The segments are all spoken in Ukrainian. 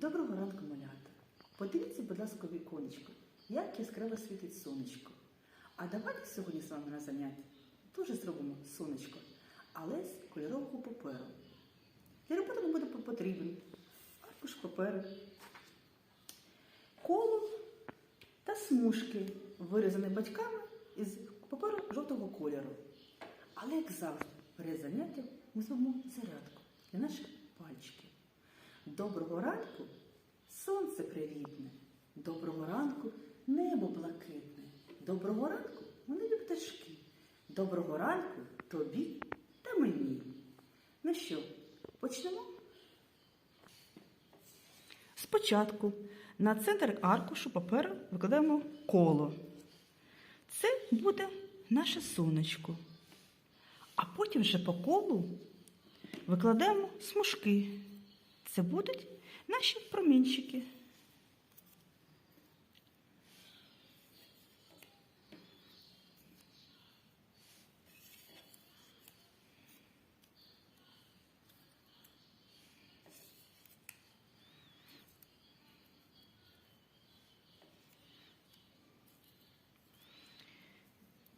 Доброго ранку, малята. Подивіться, будь ласка, віконечко, як яскраво світить сонечко. А давайте сьогодні з вами на заняття теж зробимо сонечко, але з кольорового паперу. Для роботи нам буде потрібен аркуш паперу, коло та смужки, вирізані батьками із паперу жовтого кольору. Але, як завжди, перед заняттям ми зробимо зарядку. Доброго ранку, сонце привітне. Доброго ранку, небо блакитне. Доброго ранку, мої пташки. Доброго ранку тобі та мені. Ну що, почнемо? Спочатку на центр аркушу паперу викладаємо коло. Це буде наше сонечко. А потім вже по колу викладаємо смужки. Це будуть наші промінчики.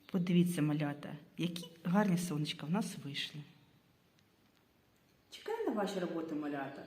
Подивіться, малята, які гарні сонечка в нас вийшли. Чекаю на ваші роботи, малята.